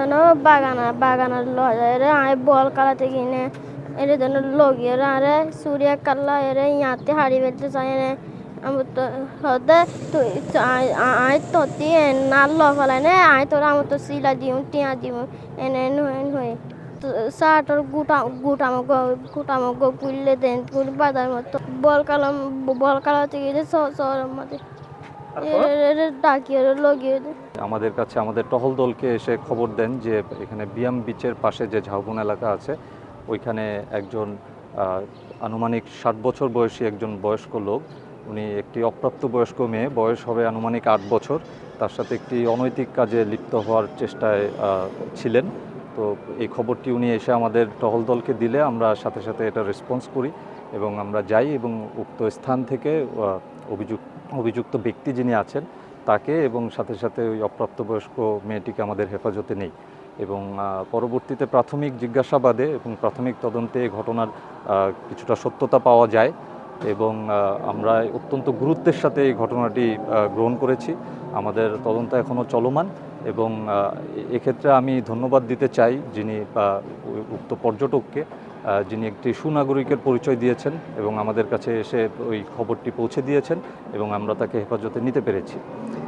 যেন বাগানা, বাগানের লজারে আয় বল কালাতে কিনে এর যেন লগিয়ে আরে সুরিয়া কাল্লা এরে ইয়াতে হাড়ি বেলতে চাই রে আমি তো, হদে তুই আয়- তো না ল ফেলাই নে আয় তোর আমি তো সিলা দিও টিয়া দিও এনে নুয়ে নুয়ে সাটর গুটা গুটামো গুটামো গুললে দেন বাজার মতো। বল কালাম বল কালাতে গিয়ে লগিয়ে দে আমাদের কাছে আমাদের টহল দলকে এসে খবর দেন যে এখানে বিয়াম বিচের পাশে যে ঝাউবন এলাকা আছে ওইখানে একজন আনুমানিক ষাট বছর বয়সী একজন বয়স্ক লোক। উনি একটি অপ্রাপ্ত বয়স্ক মেয়ে বয়স হবে আনুমানিক আট বছর। তার সাথে একটি অনৈতিক কাজে লিপ্ত হওয়ার চেষ্টায় ছিলেন। তো এই খবরটি উনি এসে আমাদের টহল দলকে দিলে আমরা সাথে সাথে এটা রেসপন্স করি এবং আমরা যাই এবং উক্ত স্থান থেকে অভিযুক্ত অভিযুক্ত ব্যক্তি যিনি আছেন, তাকে এবং সাথে সাথে ওই অপ্রাপ্তবয়স্ক মেয়েটিকে আমাদের হেফাজতে নেই। এবং পরবর্তীতে প্রাথমিক জিজ্ঞাসাবাদে এবং প্রাথমিক তদন্তে ঘটনার কিছুটা সত্যতা পাওয়া যায়। এবং আমরা অত্যন্ত গুরুত্বের সাথে এই ঘটনাটি গ্রহণ করেছি। আমাদের তদন্ত এখনও চলমান এবং এক্ষেত্রে আমি ধন্যবাদ দিতে চাই যিনি উক্ত পর্যটককে যিনি একটি সুনাগরিকের পরিচয় দিয়েছেন এবং আমাদের কাছে এসে ওই খবরটি পৌঁছে দিয়েছেন এবং আমরা তাকে হেফাজতে নিতে পেরেছি।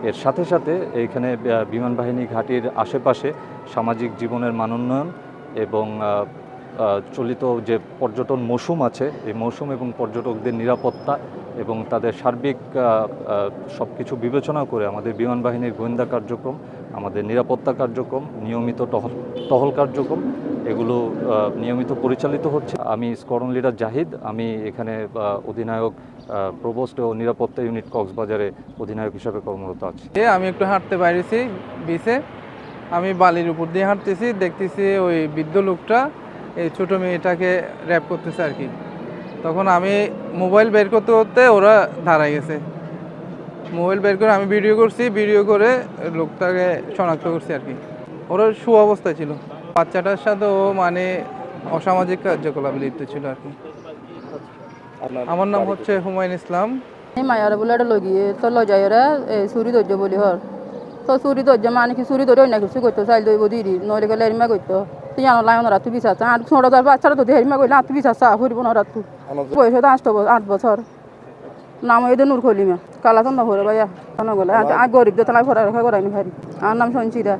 এর সাথে সাথে এখানে বিমান বাহিনী ঘাঁটির আশেপাশে সামাজিক জীবনের মানোন্নয়ন এবং চলিত যে পর্যটন মৌসুম আছে, এই মৌসুম এবং পর্যটকদের নিরাপত্তা এবং তাদের সার্বিক সব কিছু বিবেচনা করে আমাদের বিমান বাহিনীর গোয়েন্দা কার্যক্রম, আমাদের নিরাপত্তা কার্যক্রম, নিয়মিত টহল টহল কার্যক্রম, এগুলো নিয়মিত পরিচালিত হচ্ছে। আমি স্করণ লিডার জাহিদ, আমি এখানে অধিনায়ক প্রবোস্ট ও নিরাপত্তা ইউনিট কক্সবাজারে অধিনায়ক হিসাবে কর্মরত আছি। আমি একটু হাঁটতে বাইরেছি বিচে। আমি বালির উপর দিয়ে হাঁটতেছি, দেখতেছি ওই বৃদ্ধ লোকটা এই ছোটো মেয়েটাকে র্যাপ করতেছে আর কি। তখন আমি মোবাইল বের করতে করতে ওরা দাঁড়ায় গেছে। মোবাইল বের করে আমি ভিডিও করছি ভিডিও করে লোকটাকে শনাক্ত করছি আর কি। ওরা সু অবস্থায় ছিল। বাচ্চাটার সাথে ও মানে অসামাজিক কার্যকলাপে লিপ্ত ছিল আর কি। আমার নাম হচ্ছে হুমায়ুন ইসলাম। এই মায়ার বলে এটা লগিয়ে তো লজাইরা চুরি ধৈর্য বলি হর। তো চুরি ধৈর্য মানে কি চুরি ধরে অন্য কিছু করতো চাইল দইব দিদি নইলে গেলে হেরিমা করতো। তুই জানো লাই ওনারা তুই বিচার আর ছোট তার বাচ্চারা তো হেরিমা করলে আর তুই বিচার চা ফুরিব না তুই বয়স হয়তো আষ্ট আট বছর নাম এদের নূর খলিমা কালা তো নহরে ভাইয়া গেলে আর গরিব তো তালাই ফরা রেখা করাইনি ভারি আর নাম সঞ্চিতা